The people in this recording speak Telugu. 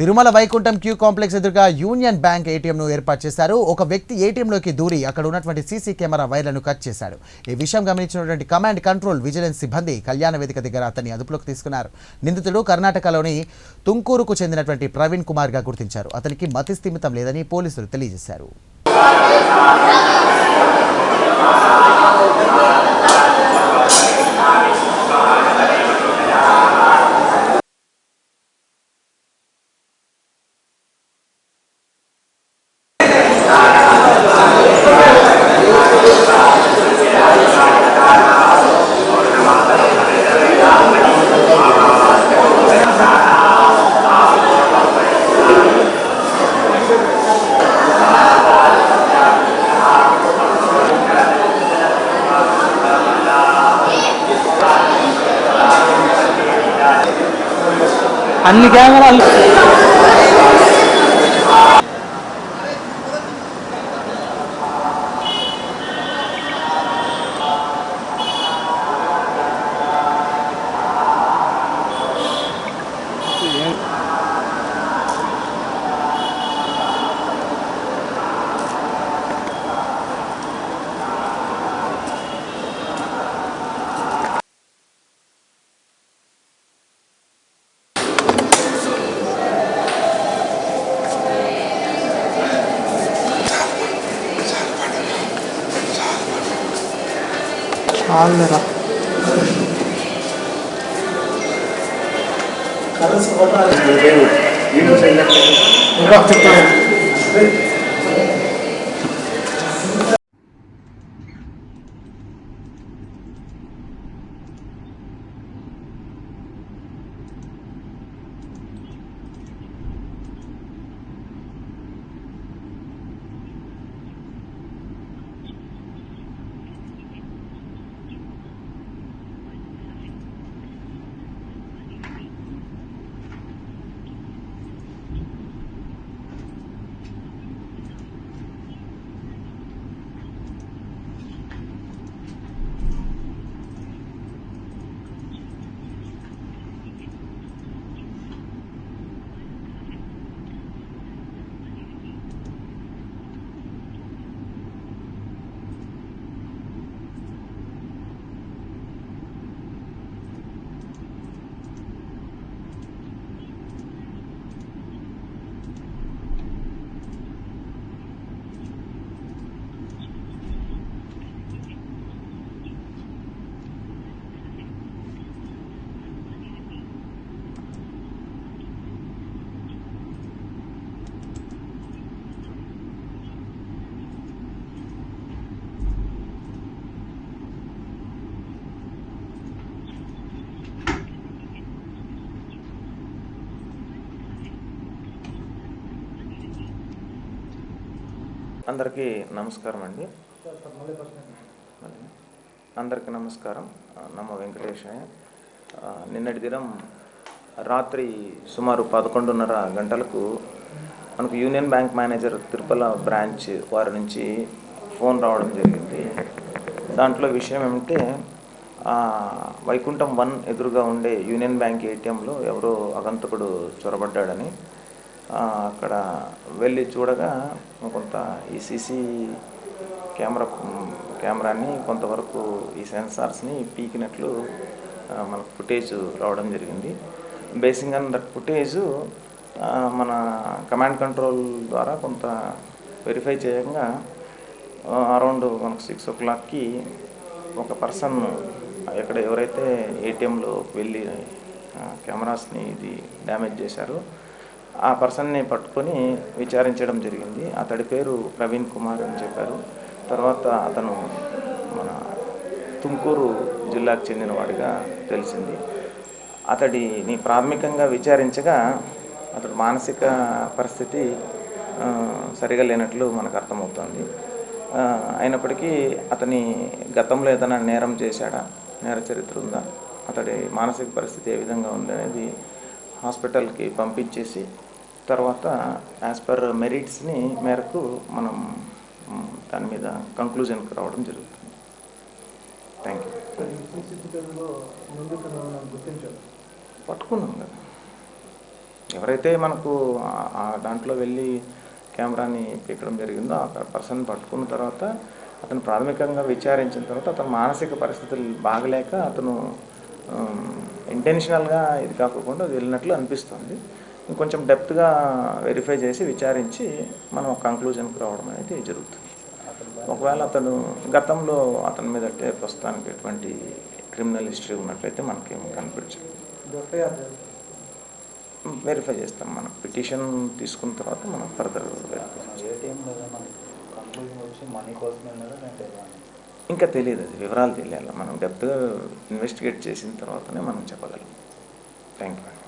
తిరుమల వైకుంఠం క్యూ కాంప్లెక్స్ ఎదురుగా యూనియన్ బ్యాంక్ ఏటీఎంను ఏర్పాటు చేశారు. ఒక వ్యక్తి ఏటీఎంలోకి దూరి అక్కడ ఉన్నటువంటి సీసీ కెమెరా వైర్లను కట్ చేశాడు. ఈ విషయం గమనించినటువంటి కమాండ్ కంట్రోల్ విజిలెన్స్ సిబ్బంది కళ్యాణ వేదిక దగ్గర అతన్ని అదుపులోకి తీసుకున్నారు. నిందితుడు కర్ణాటకలోని తుంకూరుకు చెందినటువంటి ప్రవీణ్ కుమార్గా గుర్తించారు. అతనికి మతి స్థిమితం లేదని పోలీసులు తెలియజేశారు. అన్ని కెమెరాలు காலரா கரசு போட்டா అందరికీ నమస్కారం అండి. అందరికీ నమస్కారం. నమ్మ నమో వెంకటేశాయ. నిన్నటి దినం రాత్రి సుమారు పదకొండున్నర గంటలకు మనకు యూనియన్ బ్యాంక్ మేనేజర్ తిరుపల బ్రాంచ్ వారి నుంచి ఫోన్ రావడం జరిగింది. దాంట్లో విషయం ఏమంటే వైకుంఠం వన్ ఎదురుగా ఉండే యూనియన్ బ్యాంక్ ఏటీఎంలో ఎవరో అగంతకుడు చొరబడ్డాడని అక్కడ వెళ్ళి చూడగా కొంత ఈ సీసీ కెమెరా కెమెరాని కొంతవరకు ఈ సెన్సార్స్ని పీకినట్లు మనకు ఫుటేజ్ రావడం జరిగింది. బేసింగ్ ఆన్ దట్ ఫుటేజ్ మన కమాండ్ కంట్రోల్ ద్వారా కొంత వెరిఫై చేయగా అరౌండ్ మనకు సిక్స్ ఓ క్లాక్కి ఒక పర్సన్ ఎక్కడ ఎవరైతే ఏటీఎంలో వెళ్ళి కెమెరాస్ని ఇది డ్యామేజ్ చేశారో ఆ పర్సన్ని పట్టుకొని విచారించడం జరిగింది. అతడి పేరు ప్రవీణ్ కుమార్ అని చెప్పారు. తర్వాత అతను మన తుమ్కూరు జిల్లాకు చెందినవాడిగా తెలిసింది. అతడిని ప్రాథమికంగా విచారించగా అతడు మానసిక పరిస్థితి సరిగా లేనట్లు మనకు అర్థమవుతుంది. అయినప్పటికీ అతని గతంలో ఏదైనా నేరం చేశాడా? నేర చరిత్ర ఉందా? అతడి మానసిక పరిస్థితి ఏ విధంగా ఉంది అనేది హాస్పిటల్కి పంపించేసి తర్వాత యాజ్ పర్ మెరిట్స్ని మేరకు మనం దాని మీద కంక్లూజన్కి రావడం జరుగుతుంది. థ్యాంక్ యూ పట్టుకున్నాం కదా. ఎవరైతే మనకు ఆ- ఆ దాంట్లో వెళ్ళి కెమెరాని పీకడం జరిగిందో ఆ పర్సన్ పట్టుకున్న తర్వాత అతను ప్రాథమికంగా విచారించిన తర్వాత అతని మానసిక పరిస్థితులు బాగలేక అతను ఇంటెన్షనల్గా ఇది కాకుండా వెళ్ళినట్లు అనిపిస్తుంది. ఇంకొంచెం డెప్త్గా వెరిఫై చేసి విచారించి మనం ఒక కంక్లూజన్కి రావడం అనేది జరుగుతుంది. ఒకవేళ అతను గతంలో అతని మీద అంటే ప్రస్తుతానికి ఎటువంటి క్రిమినల్ హిస్టరీ ఉన్నట్లయితే మనకేం కనిపించదు. వెరిఫై చేస్తాం మనం. పిటిషన్ తీసుకున్న తర్వాత మనం ఫర్దర్ ఏటీఎంలో ఏదైనా ఇంకా తెలియదు అది వివరాలు తెలియాలి. మనం డెప్త్గా ఇన్వెస్టిగేట్ చేసిన తర్వాతనే మనం చెప్పగలం. Thank you